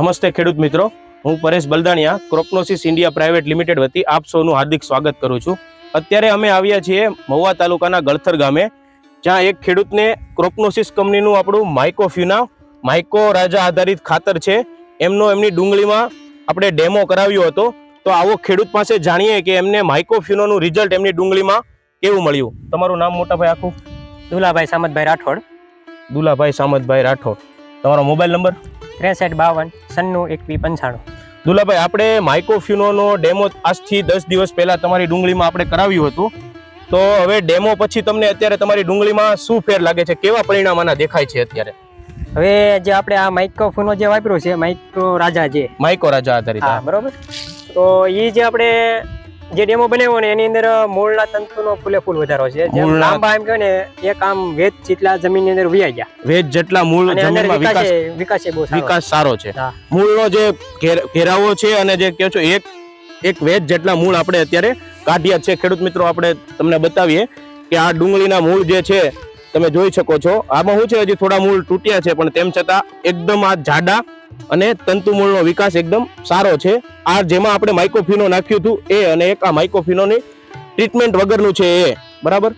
નમસ્તે ખેડૂત મિત્રો. હું Paresh Baldaniya Cropnosys India private limited વતી આપ સૌનું હાર્દિક સ્વાગત કરું છું. અત્યારે અમે આવ્યા છીએ મહુવા તાલુકાના ગળથર ગામે જ્યાં એક ખેડૂતને ક્રોપનોસિસ કંપનીનું આપણું માઇકોફ્યુના માઇકો રાજા આધારિત ખાતર છે. એમનો એમની ડુંગળીમાં આપણે ડેમો કરાવ્યો હતો. તો આવો ખેડૂત પાસે જાણીએ કે એમને માઇકોફ્યુનોનું રિઝલ્ટ એમની ડુંગળીમાં કેવું મળ્યું. તમારું નામ મોટાભાઈ આખું? દુલાભાઈ સામતભાઈ રાઠોડ. દુલાભાઈ સામતભાઈ રાઠોડ. તમારો મોબાઈલ નંબર? ત્રેસઠ બાવન સન્નું એકવી પંચાણું. દુલાભાઈ આપણે માઇકોફ્યુનોનો ડેમો આજથી દસ દિવસ પહેલાં તમારી ડુંગળીમાં આપણે કરાવ્યું હતું. તો હવે ડેમો પછી તમને અત્યારે તમારી ડુંગળીમાં શું ફેર લાગે છે? કેવા પરિણામ આના દેખાય છે અત્યારે? હવે જે આપણે આ માઇક્રોફોનો જે વાપર્યો છે માઇક્રો રાજા જે. માઇકો રાજા આધારિત બરોબર. તો એ જે આપણે જે ડેમો બનાવ્યો ને એની અંદર મૂળના તંતુનો ફૂલે ફૂલ વધારો છે. જેમ લાંબા એમ કહે ને એક આમ વેદ જેટલા જમીનની અંદર વ્યાઈ ગયા. વેજ જેટલા મૂળ જમીનમાં વિકાસ વિકાસ બહુ સારો. વિકાસ સારો છે. મૂળનો જે ઘેરાવો છે અને જે કહો છો એક એક વેજ જેટલા મૂળ આપણે અત્યારે કાઢ્યા છે. ખેડૂત મિત્રો આપણે તમને બતાવીએ કે આ ડુંગળીના મૂળ જે છે તમે જોઈ શકો છો. આમાં શું છે, હજી થોડા મૂળ તૂટ્યા છે, પણ તેમ છતાં એકદમ આ જાડા અને તંતુમૂળનો વિકાસ એકદમ સારો છે. આ જેમાં આપણે માઇકોફિનો નાખ્યું હતું, એ અને એક આ માઇકોફિનોની ટ્રીટમેન્ટ વગરનું છે એ. બરાબર?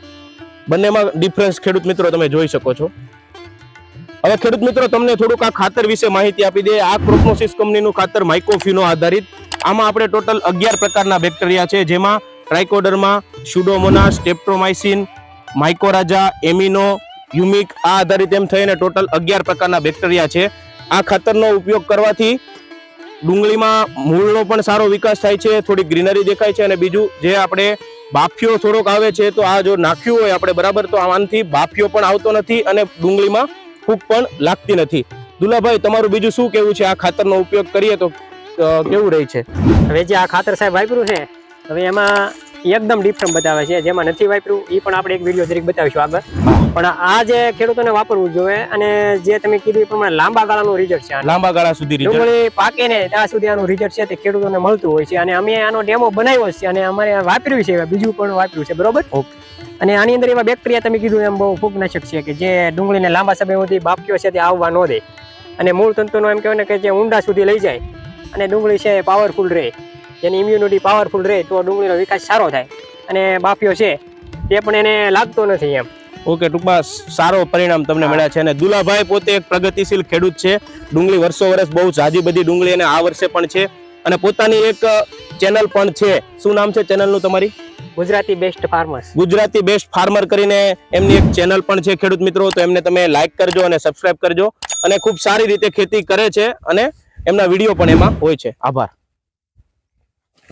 બંનેમાં ડિફરન્સ ખેડૂત મિત્રો તમે જોઈ શકો છો. હવે ખેડૂત મિત્રો, તમને થોડુંક આ ખાતર વિશે માહિતી આપી દે. આ ક્રોપનોસિસ કંપનીનું ખાતર માઇકોફિનો આધારિત. આમાં આપણે ટોટલ અગિયાર પ્રકારના બેક્ટેરિયા છે, જેમાં ટ્રાઇકોડરમાં શુડોમોના સ્ટેપ્ટોમાઇસિન માઇકોરાજા એમિનો, યુમિક, આ આધારિત એમ થઈને ટોટલ અગિયાર પ્રકારના બેક્ટેરિયા છે. આ ખાતરનો ઉપયોગ કરવાથી ડુંગળીમાં મૂળનો પણ સારો વિકાસ થાય છે, થોડી ગ્રીનરી દેખાય છે અને બીજું જે આપણે બાફિયો થોડોક આવે છે તો આ જો નાખ્યું હોય આપણે બરાબર તો આમાંથી બાફિયો પણ આવતો નથી અને ડુંગળીમાં ફૂગ પણ લાગતી નથી. દુલાભાઈ, તમારું બીજું શું કેવું છે? આ ખાતરનો ઉપયોગ કરીએ તો કેવું રહે છે? હવે જે આ ખાતર સાહેબ વાપર્યું છે, હવે એમાં એકદમ ડિફરન્ટ બતાવે છે જેમાં નથી વાપર્યું એ પણ આપણે એક વીડિયો તરીકે બતાવીશું આગળ. પણ આ જે ખેડૂતોને વાપરવું જોઈએ અને જે તમે કીધું એ પ્રમાણે લાંબા ગાળાનું રિઝલ્ટ છે લાંબા ગાળા સુધી ડુંગળી પાકે ને ત્યાં સુધી આનું રિઝલ્ટ છે તે ખેડૂતોને મળતું હોય છે. અને અમે આનો ડેમો બનાવ્યો છે અને અમારે વાપર્યું છે બીજું પણ વાપર્યું છે બરોબર. અને આની અંદર એવા બેક્ટેરિયા તમે કીધું એમ બહુ ફૂગનાશક છે કે જે ડુંગળીને લાંબા સમય સુધી બાફ્યો છે તે આવવા ન દે. અને મૂળ તંતુનો એમ કહેવાય ને કે જે ઊંડા સુધી લઈ જાય અને ડુંગળી છે પાવરફુલ રહે. જેની ઇમ્યુનિટી પાવરફુલ રહે તો ડુંગળીનો વિકાસ સારો થાય. અને બાફ્યો છે તે પણ એને લાગતો નથી એમ. ઓકે ટૂંકમાં સારો પરિણામ તમને મળ્યા છે. અને દુલાભાઈ પોતે એક પ્રગતિશીલ ખેડૂત છે. ડુંગળી વર્ષો વર્ષ બહુ જાજી બધી ડુંગળી અને આ વર્ષે પણ છે. અને પોતાની એક ચેનલ પણ છે. શું નામ છે ચેનલનું તમારી? Gujarati best farmers Gujarati best farmer કરીને એમની એક ચેનલ પણ છે ખેડૂત મિત્રો. તો એમને તમે લાઈક કરજો અને સબસ્ક્રાઇબ કરજો. અને ખૂબ સારી રીતે ખેતી કરે છે અને એમના વીડિયો પણ એમાં હોય છે. આભાર.